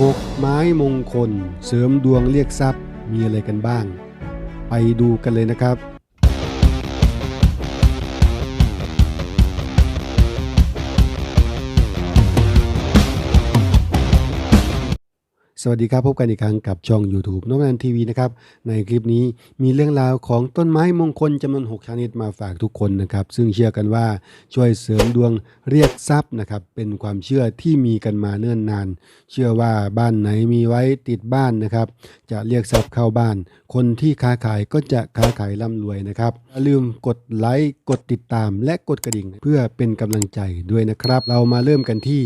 หกไม้มงคล เสริมดวงเรียกทรัพย์มีอะไรกันบ้าง ไปดูกันเลยนะครับ สวัสดีครับ พบกันอีกครั้งกับช่อง YouTube น้องนันทีวีนะครับ ในคลิปนี้มีเรื่องราวของต้นไม้มงคลจำนวน 6 ชนิดมาฝากทุกคนนะครับ ซึ่งเชื่อกันว่าช่วยเสริมดวงเรียกทรัพย์นะครับ เป็นความเชื่อที่มีกันมาเนิ่นนาน เชื่อว่าบ้านไหนมีไว้ติดบ้านนะครับ จะเรียกทรัพย์เข้าบ้าน คนที่ค้าขายก็จะค้าขายร่ำรวยนะครับอย่าลืมกดไลค์กดติดตาม และกดกระดิ่ง เพื่อเป็นกำลังใจด้วยนะครับ เรามาเริ่มกันที่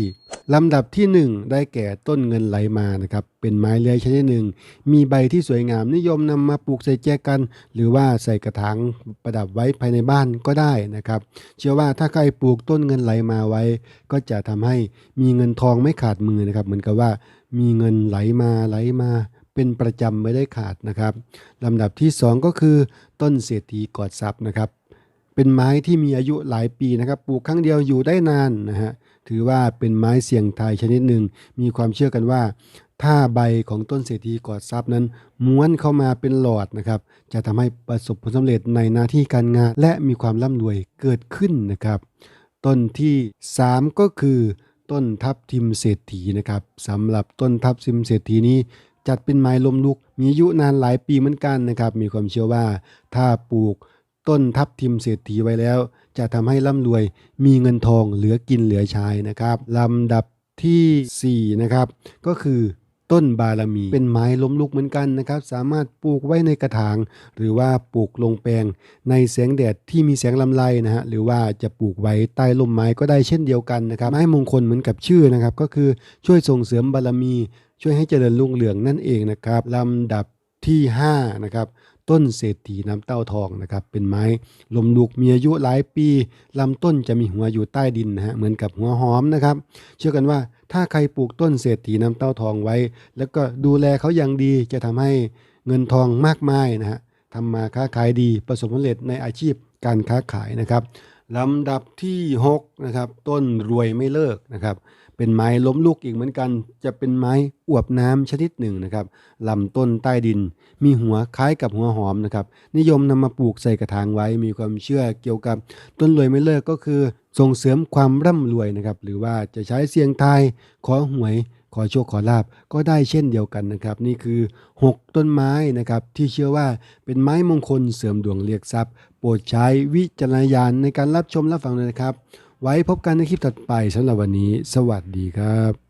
ลำดับที่ 1 ได้แก่ต้นเงินไหลมานะครับ เป็นไม้เลื้อยชนิดหนึ่ง มีใบที่สวยงามนิยมนำมาปลูกใส่แจกัน หรือว่าใส่กระถางประดับไว้ภายในบ้านก็ได้นะครับ เชื่อว่าถ้าใครปลูกต้นเงินไหลมาไว้ ก็จะทำให้มีเงินทองไม่ขาดมือนะครับ เหมือนกับว่ามีเงินไหลมาไหลมาเป็นประจำไม่ได้ขาดนะครับลำดับที่ 2 ก็คือ ต้นเศรษฐีกอดทรัพย์นะครับ เป็นไม้ที่มีอายุหลายปีนะครับ ปลูกครั้งเดียวอยู่ได้นานนะฮะ ถือว่าเป็นไม้เสี่ยงทายชนิดหนึ่ง มีความเชื่อกันว่า ถ้าใบของต้นเศรษฐีกอดทรัพย์นั้น ม้วนเข้ามาเป็นหลอดนะครับ จะทำให้ประสบผลสำเร็จในหน้าที่การงาน และมีความร่ำรวยเกิดขึ้นนะครับ ต้นที่ 3 ก็คือต้นทับทิมเศรษฐีนะครับสำหรับต้นทับทิมเศรษฐีนี้จัดเป็นไม้ลมลุก มีอายุนานหลายปีเหมือนกันนะครับ มีความเชื่อว่าถ้าปลูก ต้นทับทิมเศรษฐีไว้แล้ว จะทำให้ร่ำรวยมีเงินทองเหลือกินเหลือใช้นะครับลำดับทีสี่4นะครับก็คือต้นบารมี เป็นไม้ล้มลุกเหมือนกันนะครับ สามารถปลูกไว้ในกระถาง หรือว่าปลูกลงแปลง ในแสงแดดที่มีแสงลำไรนะฮะหรือว่าจะปลูกไว้ใต้ร่มไม้ก็ได้เช่นเดียวกันนะครับไม้มงคลเหมือนกับชื่อนะครับ ก็คือช่วยส่งเสริมบารมี ช่วยให้เจริญรุ่งเรืองนั่นเองนะครับลำดับที่5นะครับ ต้นเศรษฐีน้ำเต้าทองนะครับ เป็นไม้ลมลุกมีอายุหลายปีลำต้นจะมีหัวอยู่ใต้ดินนะฮะเหมือนกับหัวหอมนะครับ เชื่อกันว่าถ้าใครปลูกต้นเศรษฐีน้ำเต้าทองไว้ แล้วก็ดูแลเขาอย่างดีจะทำให้เงินทองมากมายนะฮะทำมาค้าขายดีประสบผลสำเร็จในอาชีพการค้าขายนะครับ ลำดับที่6นะครับต้นรวยไม่เลิกนะครับเป็นไม้ล้มลุกอีกเหมือนกัน จะเป็นไม้อวบน้ำชนิดหนึ่งนะครับลำต้นใต้ดิน มีหัวคล้ายกับหัวหอมนะครับนิยมนำมาปลูกใส่กระถางไว้ มีความเชื่อเกี่ยวกับต้นรวยไม่เลิกก็คือ ส่งเสริมความร่ำรวยนะครับหรือว่าจะใช้เสียงทายขอหวย ขอโชคขอลาบก็ได้เช่นเดียวกันนะครับ นี่คือ 6 ต้นไม้นะครับที่เชื่อว่าเป็นไม้มงคลเสริมดวงเรียกทรัพย์ โปรดใช้วิจารณญาณในการรับชมรับฟังเลยนะครับ ไว้พบกันในคลิปถัดไปสำหรับวันนี้ สวัสดีครับ